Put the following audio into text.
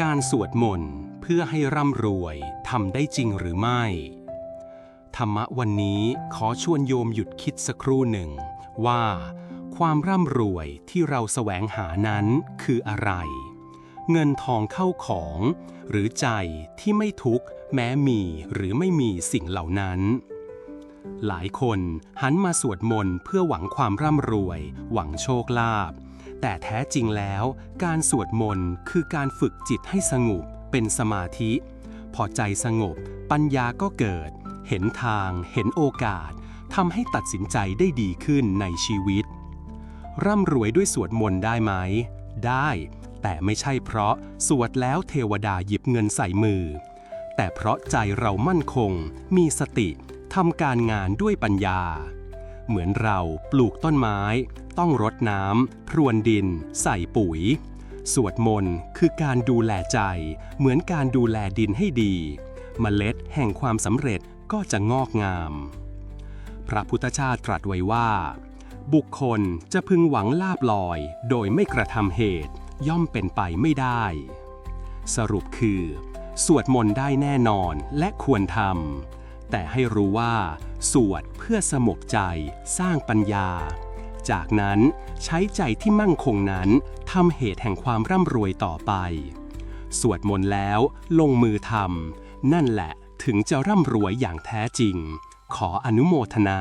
การสวดมนต์เพื่อให้ร่ำรวยทำได้จริงหรือไม่ ธรรมะวันนี้ขอชวนโยมหยุดคิดสักครู่หนึ่ง ว่า ความร่ำรวยที่เราแสวงหานั้นคืออะไร เงินทองเข้าของ หรือใจที่ไม่ทุกข์แม้มีหรือไม่มีสิ่งเหล่านั้น หลายคนหันมาสวดมนต์เพื่อหวังความร่ำรวย หวังโชคลาภ แต่แท้จริงแล้วการสวดมนต์คือการฝึกจิตให้สงบเป็นสมาธิ พอใจสงบ ปัญญาก็เกิด เห็นทาง เห็นโอกาสทำให้ตัดสินใจได้ดีขึ้นในชีวิต ร่ำรวยด้วยสวดมนต์ได้ไหม ได้ แต่ไม่ใช่เพราะสวดแล้วเทวดาหยิบเงินใส่มือ แต่เพราะใจเรามั่นคง มีสติทำการงานด้วยปัญญา เหมือนเราปลูกต้นไม้ ต้องรดน้ำพรวนดิน ใส่ปุ๋ย สวดมนต์คือการดูแลใจ เหมือนการดูแลดินให้ดีเมล็ดแห่งความสำเร็จก็จะงอกงาม พระพุทธชาติตรัสไว้ว่า บุคคลจะพึงหวังลาบลอย โดยไม่กระทำเหตุ ย่อมเป็นไปไม่ได้ สรุปคือ สวดมนต์ได้แน่นอนและควรทำ แต่ให้รู้ว่า สวดเพื่อสมบใจสร้างปัญญา จากนั้นใช้ใจที่มั่งคงนั้นทำเหตุแห่งความร่ำรวยต่อไป สวดมนต์แล้วลงมือทำนั่นแหละถึงจะร่ำรวยอย่างแท้จริง ขออนุโมทนา